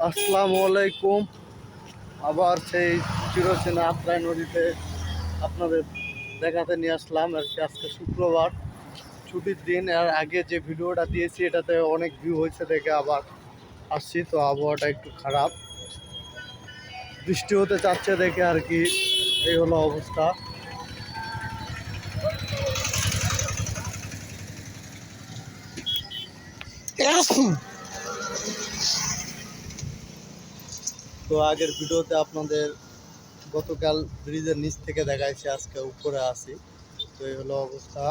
আসসালামু আলাইকুম আবার সেই চিরচেনা আত্রাই নদীতে আপনাদের দেখাতে নিয়ে আসলাম আর কি আজকে শুক্রবার ছুটির দিন আর আগে যে ভিডিওটা দিয়েছি এটাতে অনেক ভিউ হয়েছে দেখে আবার আসছি তো আবহাওয়াটা একটু খারাপ বৃষ্টি হতে চাচ্ছে দেখে আর কি এই হলো অবস্থা তো আগের ভিডিওতে আপনাদের গতকাল ব্রিজের নিচ থেকে দেখাইছে, আজকে উপরে আসি তো এই হলো অবস্থা।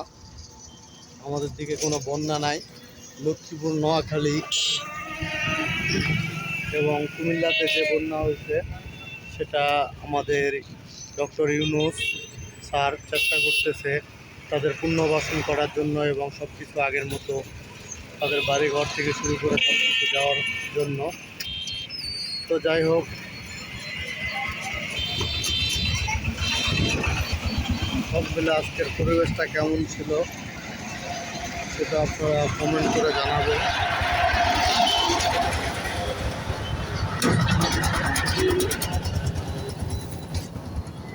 আমাদের দিকে কোনো বন্যা নাই। লক্ষ্মীপুর, নোয়াখালী এবং কুমিল্লাতে যে বন্যা হয়েছে, সেটা আমাদের ডক্টর ইউনুস স্যার চেষ্টা করতেছে তাদের পুনর্বাসন করার জন্য এবং সব কিছু আগের মতো তাদের বাড়িঘর থেকে শুরু করে সব কিছু দেওয়ার জন্য। তো যাই হোক। সব মিলে আজকের পরিবেশটা কেমন ছিল সেটা আপনারা কমেন্ট করে জানাবেন।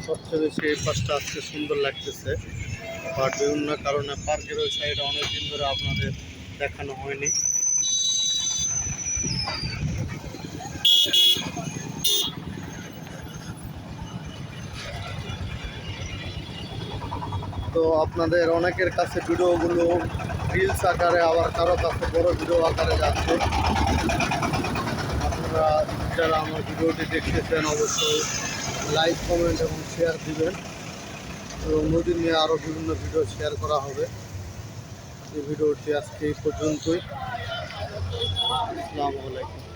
সবচেয়ে বেশি এই পাশটা আজকে সুন্দর লাগতেছে। বাট বিভিন্ন কারণে পার্কের ওই সাইডে অনেকদিন ধরে আপনাদের দেখানো হয়নি। তো আপনাদের অনেকের কাছে ভিডিওগুলো রিলস আকারে, আবার কারও কাছে বড় ভিডিও আকারে যাচ্ছে। আপনারা যারা আমার ভিডিওটি দেখতেছেন, অবশ্যই লাইক কমেন্ট এবং শেয়ার দিবেন। এবং নদী নিয়ে আরও বিভিন্ন ভিডিও শেয়ার করা হবে। এই ভিডিওটি আজকে এই পর্যন্তই। আসসালামু আলাইকুম।